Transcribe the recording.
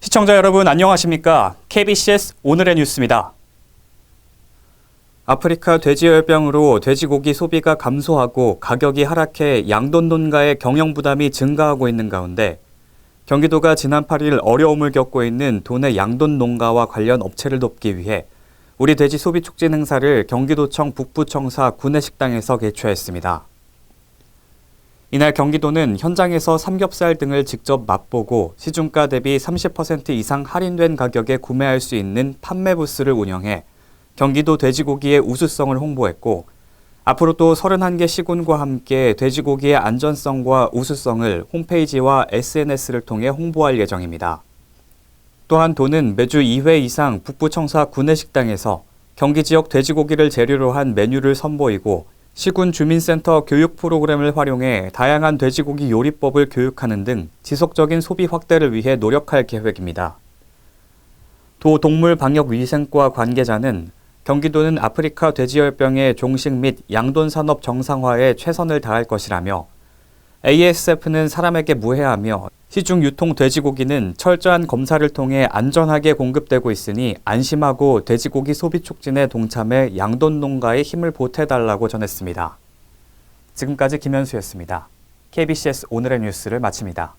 시청자 여러분 안녕하십니까? KBCS 오늘의 뉴스입니다. 아프리카 돼지열병으로 돼지고기 소비가 감소하고 가격이 하락해 양돈 농가의 경영 부담이 증가하고 있는 가운데 경기도가 지난 8일 어려움을 겪고 있는 도내 양돈 농가와 관련 업체를 돕기 위해 우리 돼지 소비 촉진 행사를 경기도청 북부청사 구내식당에서 개최했습니다. 이날 경기도는 현장에서 삼겹살 등을 직접 맛보고 시중가 대비 30% 이상 할인된 가격에 구매할 수 있는 판매 부스를 운영해 경기도 돼지고기의 우수성을 홍보했고 앞으로 또 31개 시군과 함께 돼지고기의 안전성과 우수성을 홈페이지와 SNS를 통해 홍보할 예정입니다. 또한 도는 매주 2회 이상 북부청사 구내식당에서 경기 지역 돼지고기를 재료로 한 메뉴를 선보이고 시군 주민센터 교육 프로그램을 활용해 다양한 돼지고기 요리법을 교육하는 등 지속적인 소비 확대를 위해 노력할 계획입니다. 도 동물방역위생과 관계자는 경기도는 아프리카 돼지열병의 종식 및 양돈 산업 정상화에 최선을 다할 것이라며 ASF는 사람에게 무해하며 시중 유통 돼지고기는 철저한 검사를 통해 안전하게 공급되고 있으니 안심하고 돼지고기 소비 촉진에 동참해 양돈 농가에 힘을 보태달라고 전했습니다. 지금까지 김현수였습니다. KBCS 오늘의 뉴스를 마칩니다.